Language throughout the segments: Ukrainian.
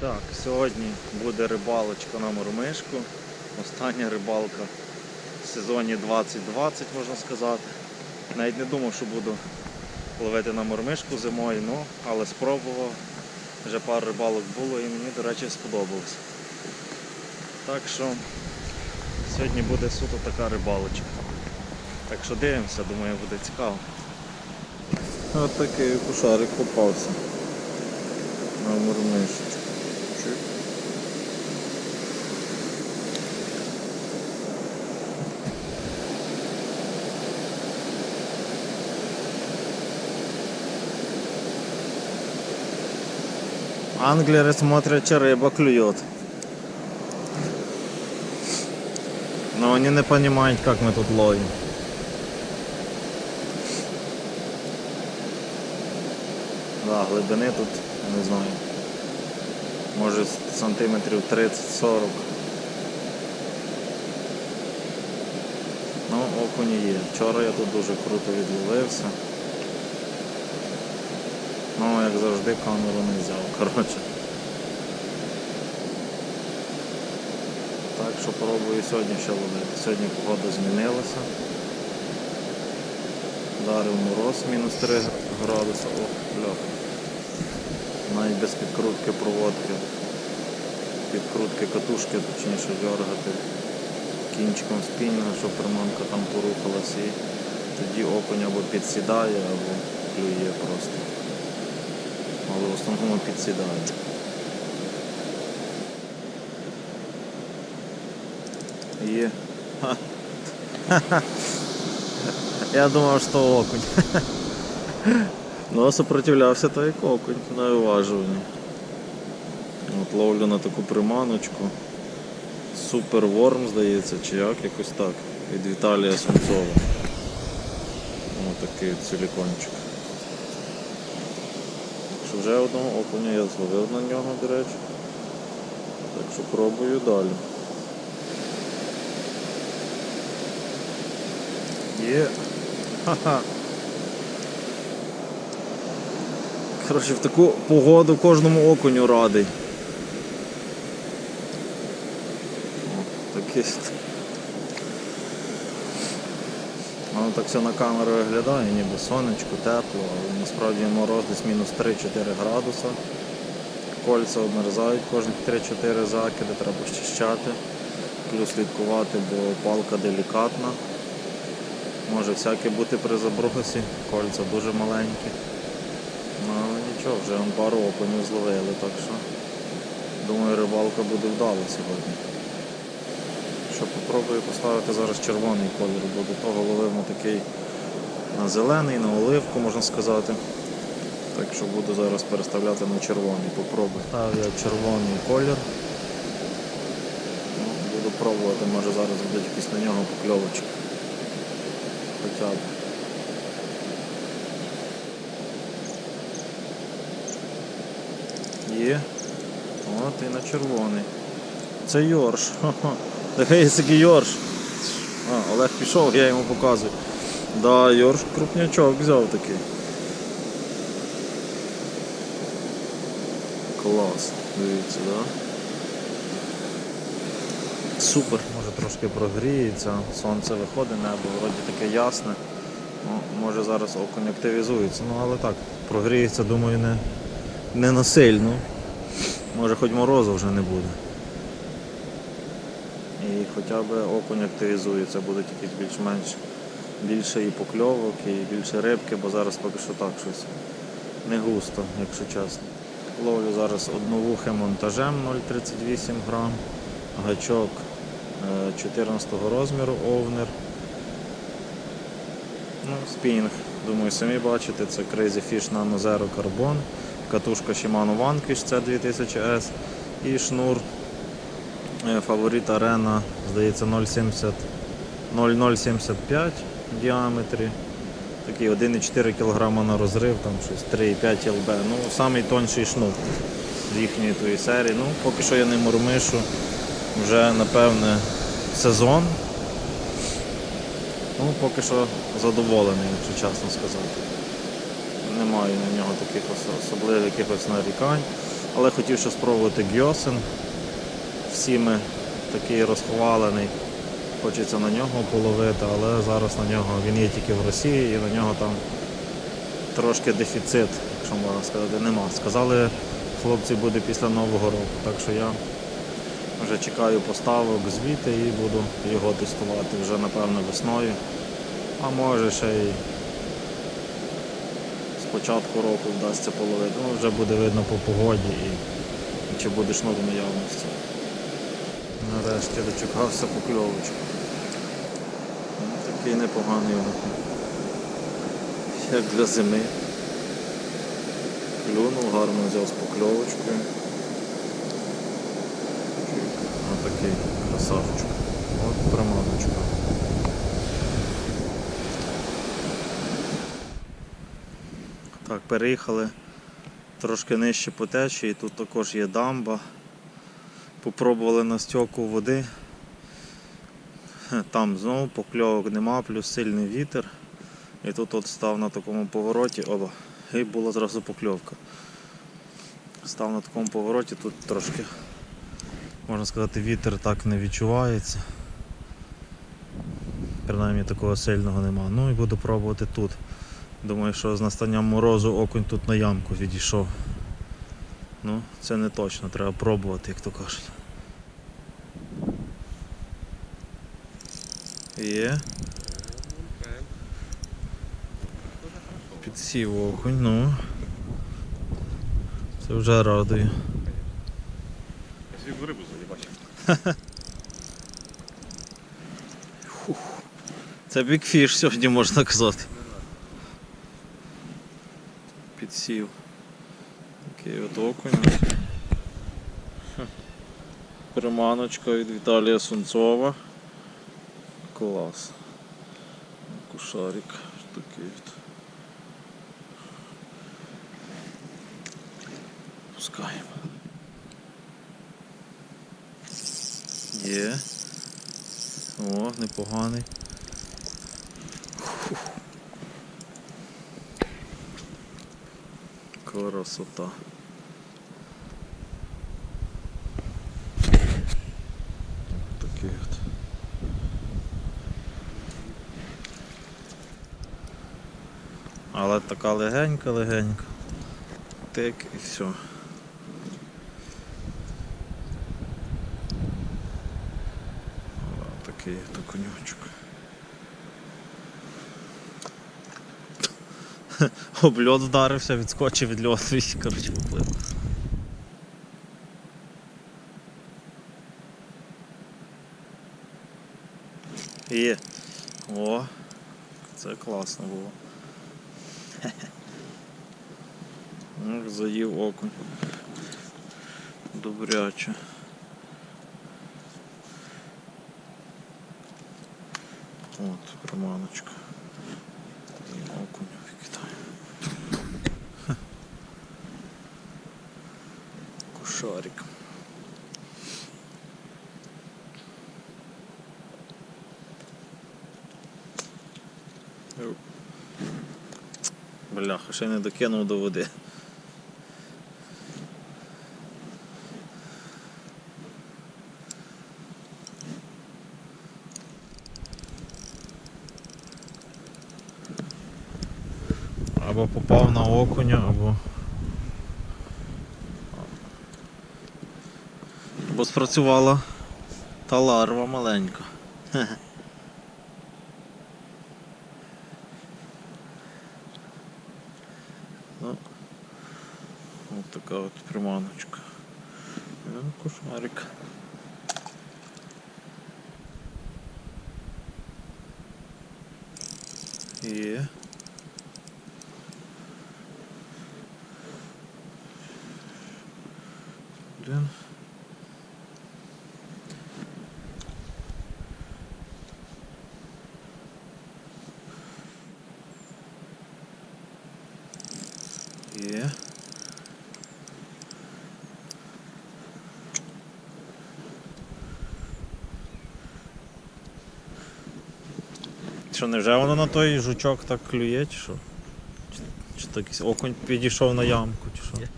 Так, сьогодні буде рибалочка на мормишку. Остання рибалка в сезоні 2020, можна сказати. Навіть не думав, що буду ловити на мормишку зимою, ну, але спробував. Вже пару рибалок було і мені, до речі, сподобалось. Так що сьогодні буде суто така рибалочка. Так що дивимося, думаю, буде цікаво. Ось такий кушарик попався на мормишечку. Англеры смотрят, че рыба клюет. Но они не понимают, как мы тут ловим. Да, глибини тут, не знаю. Може сантиметрів 30-40. Ну, окуні є. Вчора я тут дуже круто відловився. Ну, як завжди, камеру не взяв, коротше. Так що пробую сьогодні ще ловити. Сьогодні погода змінилася. Дарив мороз мінус 3 градуса. Ох, бляха. Навіть без підкрутки проводки. Підкрутки катушки, точніше дергати кінчиком спінника, щоб приманка там порухалась і тоді окунь або підсідає, або клює просто. Але в основному підсідає. Є. Ха. Я думав, що окунь. Ну, а сопротивлявся той як окунь на виважуванні. От ловлю на таку приманочку. Супер ворм, здається, чи як, якось так. Від Віталія Сумцова. Ось такий що вже одного окуня я зловив на нього, до речі. Так що пробую далі. Є. Ха-ха. Коротше, в таку погоду кожному окуню радий. О, такий. Воно так все на камеру виглядає, ніби сонечко, тепло, але насправді мороз десь мінус 3-4 градуса. Кольця обмерзають кожних 3-4 закиди, треба щищати. Плюс слідкувати, бо палка делікатна. Може всяке бути при забросі, кольця дуже маленькі. Ну але нічого, вже пару окунів зловили, так що думаю рибалка буде вдала сьогодні. Що попробую поставити зараз червоний колір, бо до того ловив на такий на зелений, на оливку можна сказати. Так що буду зараз переставляти на червоний, попробую. Ставлю я червоний колір. Ну, буду пробувати, може зараз будуть якісь на нього покльовочки. Хоча б. Є. От і на червоний. Це Йорш. Ха-ха. Нехай який Йорш. А, Олег пішов, я йому показую. Да, Йорш крупнячок взяв такий. Клас. Дивіться, да? Супер. Може трошки прогріється, сонце виходить, небо вроді таке ясне. Ну, може зараз окунь активізується, ну але так, прогріється, думаю, не, не насильно. Може хоч морозу вже не буде. І хоча б окунь активізується, будуть якісь більш-менш більше і покльовок, і більше рибки, бо зараз поки що так щось не густо, якщо чесно. Ловлю зараз одновухим монтажем 0,38 грам, гачок е, 14 розміру овнер. Ну, спінг, думаю, самі бачите, це Crazy Fish Nano Zero Carbon, катушка Shimano Vanquish C2000S і шнур е, Фаворит Arena, здається, 0,70 0,075 в діаметрі. Такий 1,4 кг на розрив, там щось 3,5 ЛБ. Ну, самий тонший шнур з їхньої тої серії. Ну, поки що я не мурмишу, вже напевне сезон. Ну, поки що задоволений, якщо чесно сказати. Немає на нього таких особливих якихось нарікань. Але хотів ще спробувати гьосин. Всіми такий розхвалений. Хочеться на нього половити, але зараз на нього він є тільки в Росії і на нього там трошки дефіцит, якщо можна сказати, нема. Сказали, хлопці буде після Нового року. Так що я вже чекаю поставок звідти і буду його тестувати вже напевно весною. А може ще й з початку року вдасться половити. Ну, вже буде видно по погоді і, чи буде шнур в наявності. Нарешті дочекався покльовочку. Ну, Такий непоганий окунь. Як для зими. Клюнув, гарно взяв з покльовочкою. Отакий красавчик. От приманочка. Так, переїхали трошки нижче по течії, тут також є дамба. Попробували на стьоку води. Там знову покльовок нема, плюс сильний вітер. І тут от став на такому повороті, оба, і була зразу покльовка. Став на такому повороті, тут трошки, можна сказати, вітер так не відчувається. Принаймні такого сильного нема. Ну і буду пробувати тут. Думаю, що з настанням морозу окунь тут на ямку відійшов. Ну, це не точно, треба пробувати, як то кажуть. Є. Підсів окунь, ну. Це вже радує. Я рибу заїбачив. Це бікфіш сьогодні можна казати. Підсів. Такий от окунь. Приманочка від Віталія Сунцова. Клас. Кушарик. Такий. Пускаємо. Є. О, непоганий. Красота. Такий от. Але така легенька, легенька. Тик і все. Такий то конючок. Об льот вдарився, відскочив від льоту і коротше поплив. Є. О, це класно було. Ну, заїв окунь. Добряче. От, приманочка. Окунь викидаю. Кушарик. Йоу. Бляха, ще не докинув до води. Або попав на окуня, або. Бо спрацювала та ларва маленька. Хе-хе. Ну, от така от приманочка. Ну, кошмарик. Є. Блін. Є. Що, невже воно на той жучок так клює, чи що? Чи, чи то якийсь окунь підійшов на ямку, чи що?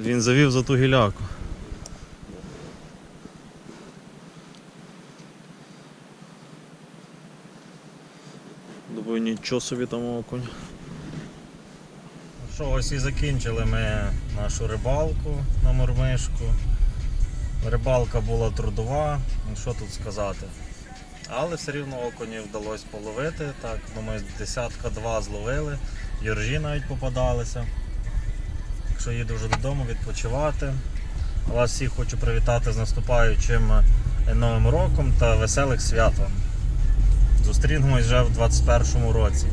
Він завів за ту гіляку. Думаю, нічого собі там окунь. Ну що, ось і закінчили ми нашу рибалку на мормишку. Рибалка була трудова, ну що тут сказати. Але все рівно окуні вдалося половити. Так, думаю, десятка два зловили, юржі навіть попадалися. Якщо їду вже додому відпочивати. Вас всіх хочу привітати з наступаючим е, Новим роком та веселих свят вам. Зустрінемось вже в 2021 році.